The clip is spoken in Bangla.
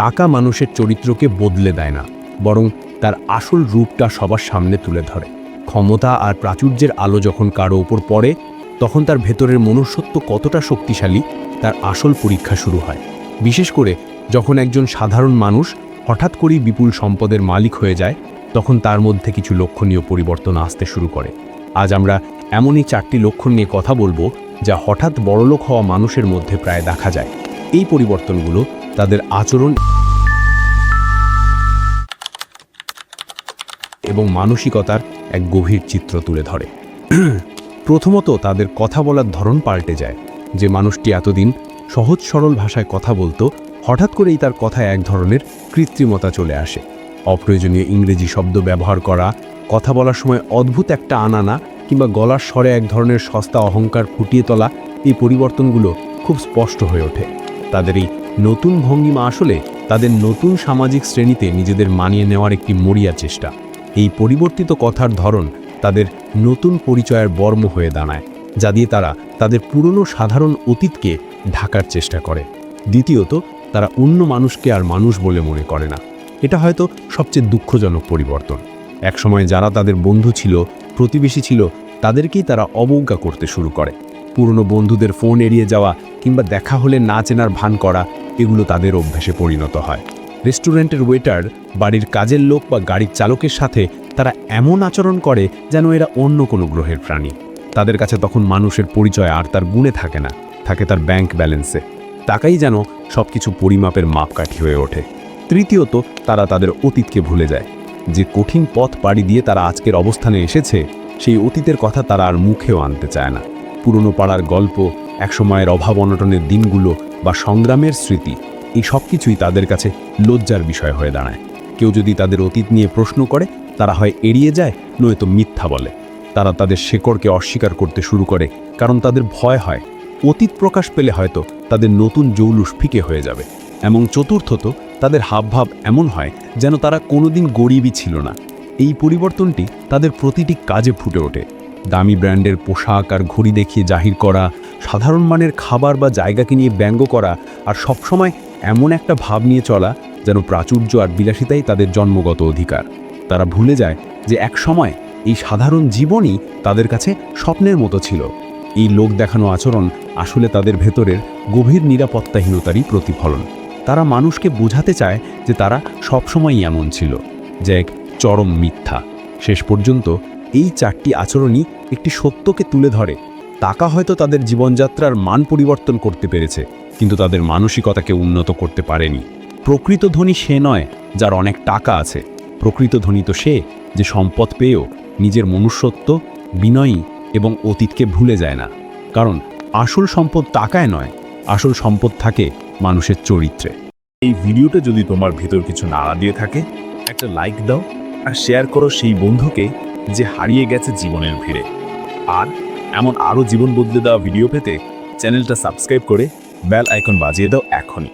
টাকা মানুষের চরিত্রকে বদলে দেয় না, বরং তার আসল রূপটা সবার সামনে তুলে ধরে। ক্ষমতা আর প্রাচুর্যের আলো যখন কারও ওপর পড়ে, তখন তার ভেতরের মনুষ্যত্ব কতটা শক্তিশালী, তার আসল পরীক্ষা শুরু হয়। বিশেষ করে যখন একজন সাধারণ মানুষ হঠাৎ করেই বিপুল সম্পদের মালিক হয়ে যায়, তখন তার মধ্যে কিছু লক্ষণীয় পরিবর্তন আসতে শুরু করে। আজ আমরা এমনই চারটি লক্ষণ নিয়ে কথা বলব, যা হঠাৎ বড়লোক হওয়া মানুষের মধ্যে প্রায় দেখা যায়। এই পরিবর্তনগুলো তাদের আচরণ এবং মানসিকতার এক গভীর চিত্র তুলে ধরে। প্রথমত তাদের কথা বলার ধরন পাল্টে যায়, যে মানুষটি এতদিন সহজ সরল ভাষায় কথা বলতো, হঠাৎ করেই তার কথায় এক ধরনের কৃত্রিমতা চলে আসে। অপ্রয়োজনীয় ইংরেজি শব্দ ব্যবহার করা, কথা বলার সময় অদ্ভুত একটা আনানা কিংবা গলার স্বরে এক ধরনের সস্তা অহংকার ফুটিয়ে তোলা এই পরিবর্তনগুলো খুব স্পষ্ট হয়ে ওঠে। তাদের এই নতুন ভঙ্গিমা আসলে তাদের নতুন সামাজিক শ্রেণীতে নিজেদের মানিয়ে নেওয়ার একটি মরিয়া চেষ্টা। এই পরিবর্তিত কথার ধরন তাদের নতুন পরিচয়ের বর্ম হয়ে দাঁড়ায়, যা দিয়ে তারা তাদের পুরনো সাধারণ অতীতকে ঢাকার চেষ্টা করে। দ্বিতীয়ত, তারা অন্য মানুষকে আর মানুষ বলে মনে করে না। এটা হয়তো সবচেয়ে দুঃখজনক পরিবর্তন। একসময় যারা তাদের বন্ধু ছিল, প্রতিবেশী ছিল, তাদেরকেই তারা অবজ্ঞা করতে শুরু করে। পুরনো বন্ধুদের ফোন এড়িয়ে যাওয়া কিংবা দেখা হলে না চেনার ভান করা এগুলো তাদের অভ্যাসে পরিণত হয়। রেস্টুরেন্টের ওয়েটার বাড়ির কাজের লোক বা গাড়ির চালকের সাথে তারা এমন আচরণ করে যেন এরা অন্য কোনো গ্রহের প্রাণী। তাদের কাছে তখন মানুষের পরিচয় আর তার গুণে থাকে না, থাকে তার ব্যাংক ব্যালেন্সে টাকাই যেন সবকিছু পরিমাপের মাপকাঠি হয়ে ওঠে। তৃতীয়ত, তারা তাদের অতীতকে ভুলে যায়। যে কঠিন পথ পাড়ি দিয়ে তারা আজকের অবস্থানে এসেছে, সেই অতীতের কথা তারা আর মুখেও আনতে চায় না। পুরনো পাড়ার গল্প একসময়ের অভাব অনটনের দিনগুলো বা সংগ্রামের স্মৃতি, এই সব কিছুই তাদের কাছে লজ্জার বিষয় হয়ে দাঁড়ায়। কেউ যদি তাদের অতীত নিয়ে প্রশ্ন করে, তারা হয় এড়িয়ে যায়, নয়তো মিথ্যা বলে। তারা তাদের শেকড়কে অস্বীকার করতে শুরু করে, কারণ তাদের ভয় হয়। অতীত প্রকাশ পেলে হয়তো তাদের নতুন জৌলুস ফিকে হয়ে যাবে। এবং চতুর্থত, তাদের হাবভাব এমন হয় যেন তারা কোনোদিন গরিবই ছিল না। এই পরিবর্তনটি তাদের প্রতিটি কাজে ফুটে ওঠে। দামি ব্র্যান্ডের পোশাক আর ঘড়ি দেখিয়ে জাহির করা, সাধারণ মানের খাবার বা জায়গাকে নিয়ে ব্যঙ্গ করা আর সবসময় এমন একটা ভাব নিয়ে চলা যেন প্রাচুর্য আর বিলাসিতাই তাদের জন্মগত অধিকার। তারা ভুলে যায় যে এক সময় এই সাধারণ জীবনই তাদের কাছে স্বপ্নের মতো ছিল। এই লোক দেখানো আচরণ আসলে তাদের ভেতরের গভীর নিরাপত্তাহীনতারই প্রতিফলন। তারা মানুষকে বোঝাতে চায় যে তারা সবসময়ই এমন ছিল, যে এক চরম মিথ্যা। শেষ পর্যন্ত এই চারটি আচরণই একটি সত্যকে তুলে ধরে। টাকা হয়তো তাদের জীবনযাত্রার মান পরিবর্তন করতে পেরেছে, কিন্তু তাদের মানসিকতাকে উন্নত করতে পারেনি। প্রকৃত ধনী সে নয় যার অনেক টাকা আছে। প্রকৃত ধনী তো সে যে সম্পদ পেয়েও নিজের মনুষ্যত্ব, বিনয়ী এবং অতীতকে ভুলে যায় না। কারণ আসল সম্পদ টাকায় নয়, আসল সম্পদ থাকে মানুষের চরিত্রে। এই ভিডিওটা যদি তোমার ভেতর কিছু নাড়া দিয়ে থাকে, একটা লাইক দাও আর শেয়ার করো সেই বন্ধুকে যে হারিয়ে গেছে জীবনের ভিড়ে। আর এমন আরও জীবন বদলে দেওয়া ভিডিও পেতে চ্যানেলটা সাবস্ক্রাইব করে বেল আইকন বাজিয়ে দাও এখনই।